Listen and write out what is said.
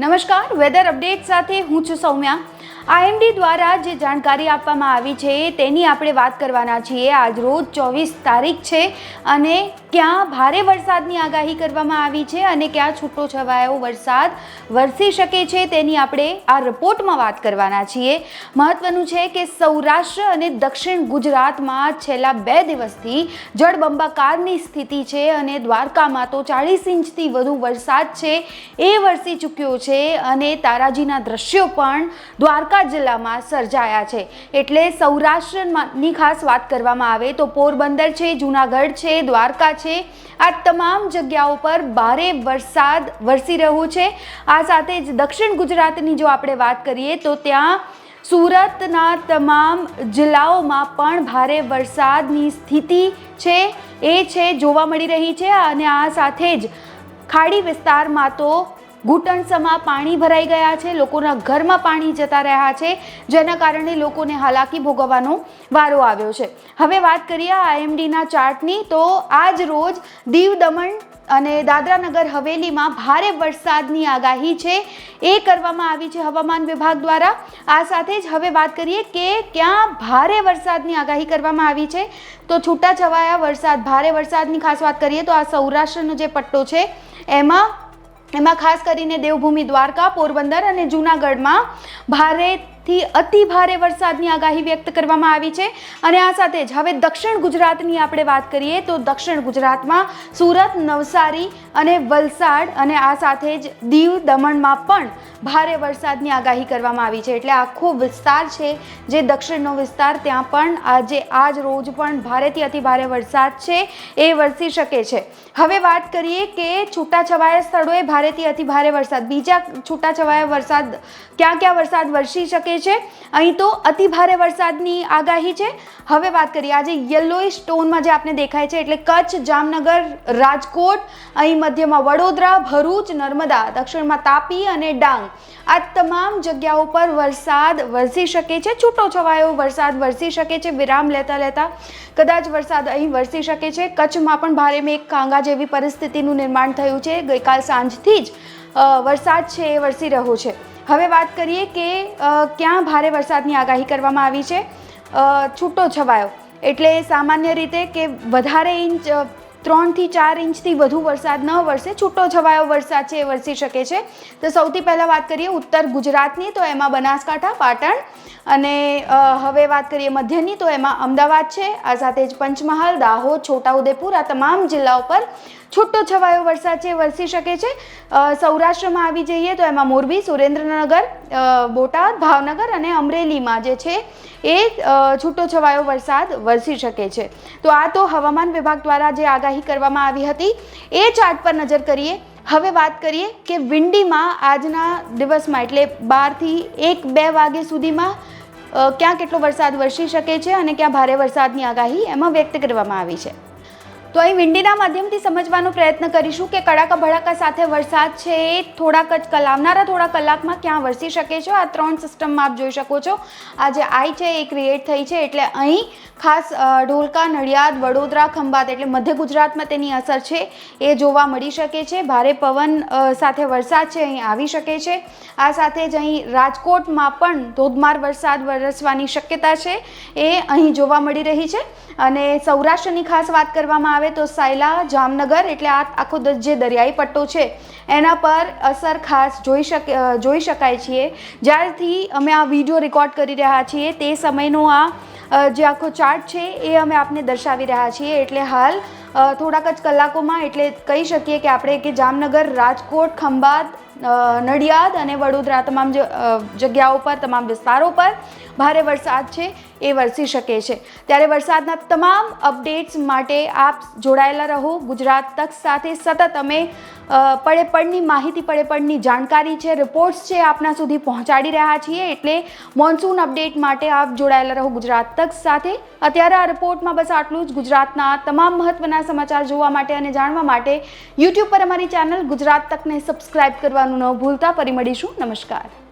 નમસ્કાર weather update સાથે હું છું સૌમ્યા. આઈએમડી દ્વારા જે જાણકારી આપવામાં આવી છે, તેની આપણે વાત કરવાના છીએ. આજ રોજ ચોવીસ તારીખ છે અને ક્યાં ભારે વરસાદની આગાહી કરવામાં આવી છે અને ક્યાં છૂટો છવાયો વરસાદ વરસી શકે છે, તેની આપણે આ રિપોર્ટમાં વાત કરવાના છીએ. મહત્વનું છે કે સૌરાષ્ટ્ર અને દક્ષિણ ગુજરાતમાં છેલ્લા બે દિવસથી જળબંબાકારની સ્થિતિ છે અને દ્વારકામાં તો ચાળીસ ઇંચથી વધુ વરસાદ છે, એ વરસી ચૂક્યો છે અને તારાજીના દ્રશ્યો પણ દ્વારકા જિલ્લામાં સર્જાયા છે. એટલે સૌરાષ્ટ્રની ખાસ વાત કરવામાં આવે તો પોરબંદર છે, જૂનાગઢ છે, દ્વારકા છે. આ તમામ જગ્યાઓ પર ભારે વરસાદ વરસી રહ્યો છે. આ સાથે જ દક્ષિણ ગુજરાતની જો આપણે વાત કરીએ તો ત્યાં સુરતના તમામ જિલ્લાઓમાં પણ ભારે વરસાદની સ્થિતિ છે, એ છે જોવા મળી રહી છે અને આ સાથે જ ખાડી વિસ્તારમાં તો ઘૂંટણસમાં પાણી ભરાઈ ગયા છે. લોકોના ઘરમાં પાણી જતા રહ્યા છે. જેના કારણે લોકોને હાલાકી ભોગવવાનો વારો આવ્યો છે. હવે વાત કરીએ આઈએમડીના ચાર્ટની, તો આજ રોજ દીવ દમણ અને દાદરાનગર હવેલીમાં ભારે વરસાદની આગાહી છે. એ કરવામાં આવી છે હવામાન વિભાગ દ્વારા. આ સાથે જ હવે વાત કરીએ કે ક્યાં ભારે વરસાદની આગાહી કરવામાં આવી છે. તો છૂટાછવાયા વરસાદ, ભારે વરસાદની ખાસ વાત કરીએ તો આ સૌરાષ્ટ્રનો જે પટ્ટો છે, એમાં એમાં ખાસ કરીને દેવભૂમિ દ્વારકા પોરબંદર અને જૂનાગઢમાં ભારેથી અતિ ભારે વરસાદની આગાહી વ્યક્ત કરવામાં આવી છે. અને આ સાથે જ હવે દક્ષિણ ગુજરાતની આપણે વાત કરીએ તો દક્ષિણ ગુજરાતમાં સુરત, નવસારી અને વલસાડ અને આ સાથે જ દીવ, દમણમાં પણ ભારે વરસાદની આગાહી કરવામાં આવી છે. એટલે આખો વિસ્તાર છે જે દક્ષિણનો વિસ્તાર, ત્યાં પણ આજે આજ રોજ પણ ભારેથી અતિ ભારે વરસાદ છે એ વરસી શકે છે. હવે વાત કરીએ કે છૂટાછવાયા સ્થળોએ ભારેથી અતિ ભારે વરસાદ. બીજા છૂટાછવાયા વરસાદ, ક્યાં ક્યાં વરસાદ વરસી શકે છે. અહીં તો અતિ ભારે વરસાદની આગાહી છે. હવે વાત કરીએ, આજે યલોઇશ ટોનમાં જે આપને દેખાય છે, એટલે કચ્છ, જામનગર, રાજકોટ, અહીં મધ્યમાં વડોદરા, ભરૂચ, નર્મદા, દક્ષિણમાં તાપી અને ડાંગ. આ તમામ જગ્યાઓ પર વરસાદ વરસી શકે છે છૂટો છવાયો વરસાદ વરસી શકે છે, વિરામ લેતા લેતા કદાચ વરસાદ અહીં વરસી શકે છે. કચ્છમાં પણ ભારે મેઘ કાંગા જેવી પરિસ્થિતિનું નિર્માણ થયું છે. ગઈકાલ સાંજથી જ વરસાદ છે એ વરસી રહ્યો છે. હવે વાત કરીએ કે ક્યાં ભારે વરસાદની આગાહી કરવામાં આવી છે? છૂટો છવાયો. એટલે સામાન્ય રીતે કે વધારે ઇંચ ત્રણથી ચાર ઇંચથી વધુ વરસાદ ન વરસે, છૂટો છવાયો વરસાદ છે એ વરસી શકે છે. તો સૌથી પહેલાં વાત કરીએ ઉત્તર ગુજરાતની, તો એમાં બનાસકાંઠા, પાટણ અને હવે વાત કરીએ મધ્યની, તો એમાં અમદાવાદ છે, આ સાથે જ પંચમહાલ, દાહોદ, છોટાઉદેપુર, આ તમામ જિલ્લાઓ પર છૂટો છવાયો વરસાદ છે વરસી શકે છે. સૌરાષ્ટ્રમાં આવી જઈએ તો એમાં મોરબી, સુરેન્દ્રનગર બોટાદ, ભાવનગર અને અમરેલીમાં જે છે એ છૂટો છવાયો વરસાદ વરસી શકે છે. તો આ તો હવામાન વિભાગ દ્વારા જે આગાહી કરવામાં આવી હતી, એ ચાર્ટ પર નજર કરીએ. હવે વાત કરીએ કે વિંડીમાં આજના દિવસમાં, એટલે બારથી એક, બે વાગે સુધીમાં ક્યાં કેટલો વરસાદ વરસી શકે છે અને ક્યાં ભારે વરસાદની આગાહી એમાં વ્યક્ત કરવામાં આવી છે. તો અહીં વિંડીના માધ્યમથી સમજવાનો પ્રયત્ન કરીશું કે કડાકા ભડાકા સાથે વરસાદ છે થોડાક જ કલા આવનારા થોડા કલાકમાં ક્યાં વરસી શકે છે? આ ત્રણ સિસ્ટમમાં આપ જોઈ શકો છો. આ જે આઈ છે, એ ક્રિએટ થઈ છે એટલે અહીં ખાસ ઢોલકા, નડિયાદ, વડોદરા, ખંભાત એટલે મધ્ય ગુજરાતમાં તેની અસર છે એ જોવા મળી શકે છે. ભારે પવન સાથે વરસાદ છે, અહીં આવી શકે છે. આ સાથે જ અહીં રાજકોટમાં પણ ધોધમાર વરસાદ વરસવાની શક્યતા છે એ અહીં જોવા મળી રહી છે. અને સૌરાષ્ટ્રની ખાસ વાત કરવામાં આવે તો સાયલા, જામનગર એટલે આ આખો જે દરિયાઈ પટ્ટો છે, એના પર અસર ખાસ જોઈ શકે જોઈ શકાય છીએ. જ્યારથી અમે આ વીડિયો રેકોર્ડ કરી રહ્યા છીએ, તે સમયનો આ જે આખો ચાર્ટ છે, એ અમે આપને દર્શાવી રહ્યા છીએ. એટલે હાલ થોડાક જ કલાકોમાં એટલે કહી શકીએ કે આપણે કે જામનગર, રાજકોટ, ખંભાત નડિયાદ અને વડોદરા તમામ જગ્યાઓ પર, તમામ વિસ્તારો પર ભારે વરસાદ છે, એ વરસી શકે છે. ત્યારે વરસાદના તમામ અપડેટ્સ માટે આપ જોડાયેલા રહો. ગુજરાત તક સાથે સતત અમે પડે માહિતી, પડે પડની જાણકારી છે રિપોર્ટ્સ છે આપના સુધી પહોંચાડી રહ્યા છીએ. એટલે મોન્સૂન અપડેટ માટે આપ જોડાયેલા રહો ગુજરાત તક સાથે. અત્યારે આ રિપોર્ટમાં બસ આટલું જ. ગુજરાતના તમામ મહત્વના સમાચાર જોવા માટે અને જાણવા માટે યુટ્યુબ પર અમારી ચેનલ ગુજરાત તકને સબસ્ક્રાઇબ કરવાનું ન ભૂલતા. ફરી મળીશું. નમસ્કાર.